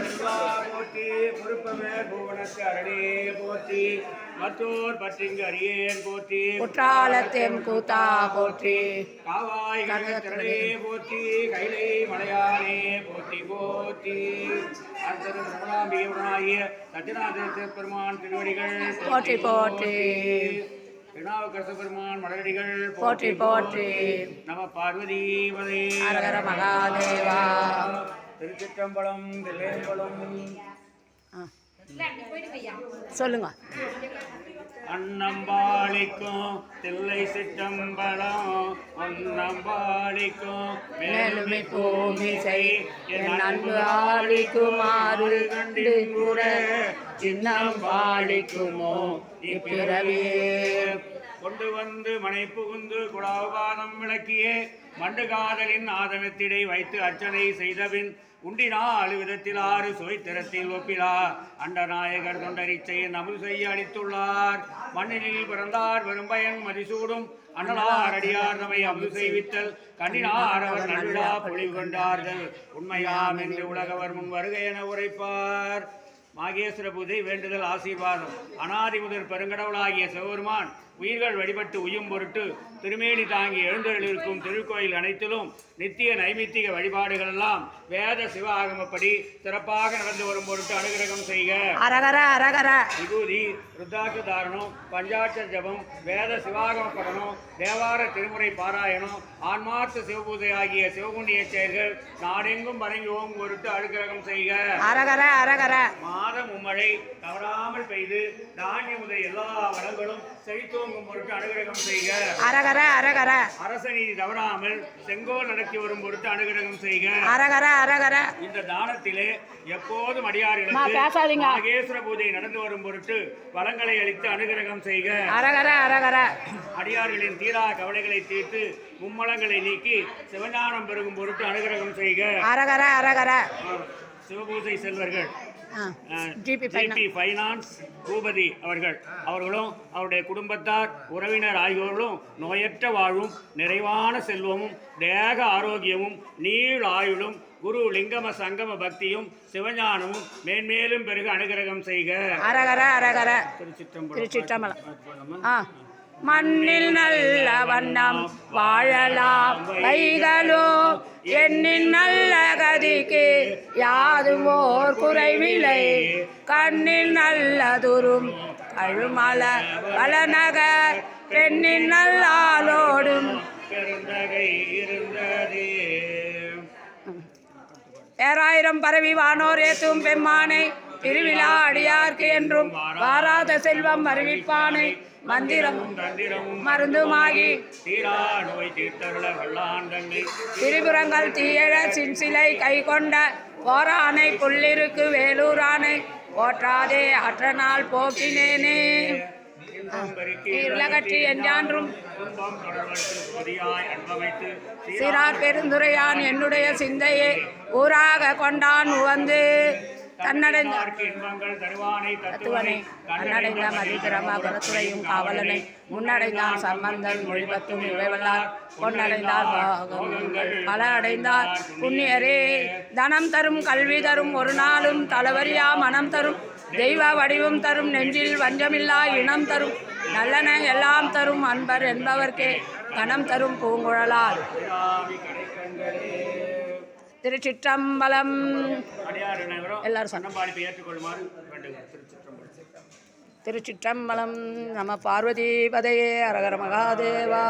போற்றி பொறுப்பமே புவனத்து அரணே போற்றி. மத்தோர் பற்றிங்கு அரியேன் போற்றி. குற்றாலத்தெம் கூத்தா போற்றி. காவாய் திரளே போற்றி. கைலை மலையானே போற்றி போற்றி. அர்த்தரும் ரமணாம்பிகையுடனாகிய சத்யநாத பெருமான் திருவடிகள் போற்றி, போற்றி. திருநாவுக்கரசு பெருமான் மலரடிகள் போற்றி, போற்றி. நம பார்வதி மகாதேவா. திருச்சிற்றம்பலம் தில்லேம்பலம் ஆ. சொல்லுங்க அன்னம்பாளிக்கும் தில்லை சிற்றம்பலம் அன்னம்பாளிக்கும் மேலுமை பூமிசை என் அன்பு ஆளிக்குமாறு கண்டு கூட சின்னம் பாலிக்குமோ இப்பிறவியே கொண்டு வந்து மனை புகுந்து குடாபானம் விளக்கியே மண்டு காதலின் ஆதனத்திடை வைத்து அர்ச்சனை செய்தபின் உண்டினா அழுவிதத்தில் ஆறு சுவைத்திரத்தில் ஒப்பிலா. அண்டநாயகர் தொண்டரிச்சையின் அமுது செய்ய அளித்துள்ளார். மண்ணினில் பிறந்தார் பெரும்பயன் மதிசூடும். அண்ணலார் அடியார் தமை அமுது செய்வித்தல். கண்ணினார் அவர் நல்விழா பொழிவு கொண்டார்கள். உண்மையாம் என்று உலகவர் முன் வருகை என உரைப்பார். மாகேஸ்வர பூஜை வேண்டுதல் ஆசீர்வாதம். அனாதி முதல் பெருங்கடவுளாகிய சிவபெருமான் உயிர்கள் வழிபட்டு உயும் பொருட்டு திருமேனி தாங்கி எழுந்தருளிருக்கும் திருக்கோயில் அனைத்திலும் நித்திய நைமித்திக வழிபாடுகள் எல்லாம் வேத சிவ ஆகமப்படி சிறப்பாக நடந்து வரும் பொருட்டு அனுகிரகம் செய்க. அரகர அரகர. விபூதி ருத்ராட்ச தாரணம் பஞ்சாட்சர ஜபம் வேத சிவாகம படனம் தேவார திருமுறை பாராயணம் ஆன்மார்த்த சிவபூஜை ஆகிய சிவகுண்டிய செயல்கள் நாடெங்கும் வணங்கி ஓம் பொருட்டு அனுகிரகம் செய்க. அரகர அரகர. மாத மும்மழை தவறாமல் பெய்து தானிய முதல் எல்லா வளங்களும் பொருட்டு அனுகிரகம் செய்க. அரகர அரகர. அரச நீதி தவறாமல் செங்கோல் நடத்தி வரும் பொருட்டு அனுகிரகம் செய்க. அரகர அரகர. இந்த தானத்திலே எப்போதும் அடியார்களுக்கு பேசாதீங்க. நாகேஸ்வர பூஜை நடந்து வரும் பொருட்டு வளங்களை அளித்து அனுகிரகம் செய்க. அரகர அரகர. அடியார்களின் தீரா கவலைகளை தீர்த்து மும்மலங்களை நீக்கி சிவஞானம் பெருகும் பொருட்டு அனுகிரகம் செய்க. அரகர அரகர. சிவபூஜை செல்வர்கள். ஜிபி பைனா ஜிபி ஃபைனான்ஸ் பூபதி அவர்கள் அவர்களும் அவருடைய குடும்பத்தார் உறவினர் ஆகியோர்களும் நோயற்ற வாழ்வும் நிறைவான செல்வமும் தேக ஆரோக்கியமும் நீள் ஆயுளும் குரு லிங்கம சங்கம பக்தியும் சிவஞானமும் மேன்மேலும் பெருக அனுகிரகம் செய்க. அரகர அரகர திருச்சிற்றம்பலம் திருச்சிற்றம்பலம். ஆ. மண்ணில் நல்ல வண்ணம் வாழலாம். கைகளோ எண்ணின் நல்ல கதிக்கு யாதும் ஓர் குறைவில்லை. கண்ணில் நல்லதுரும் அழுமல வளநகர் பெண்ணின் நல்லாலோடும். பெருந்தகை ஏராயிரம் பரவி வானோர் ஏத்தும் பெம்மானை திருவிழா அடியார்க்கு என்றும் வாராத செல்வம் அறிவிப்பானை. தந்திரமும் மருந்துமாகி. தீரா நோய் தீர்த்தருள தன்னை திரிபுரங்கள் தீயழ சின்சிலை கை கொண்ட போரானை புள்ளிருக்கு வேலூரானை போற்றாதே அற்றநாள் போக்கினேனே. இருளகற்றி என்றான்றும் சிறார் பெருந்துரையான் என்னுடைய சிந்தையை ஊராக கொண்டான் உவந்து. தன்னடைந்த தத்துவனை கண்ணடைந்த மதிபிரம குலத்துறையும் காவலனை முன்னடைந்தான் சம்பந்தன் மொழிபத்தும் இவைவல்லார் பொன்னடைந்தார் பல அடைந்தார் புண்ணியரே. தனம் தரும் கல்வி தரும் ஒரு நாளும் தளவரியா மனம் தரும் தெய்வ வடிவம் தரும் நெஞ்சில் வஞ்சமில்லா இனம் தரும் நல்லன எல்லாம் தரும் அன்பர் என்பவர்க்கே கணம் தரும் பூங்குழலால் திருச்சிற்றம்பலம். எல்லாரும் திருச்சிற்றம்பலம். நம பார்வதி பதையே அரகர மகாதேவா.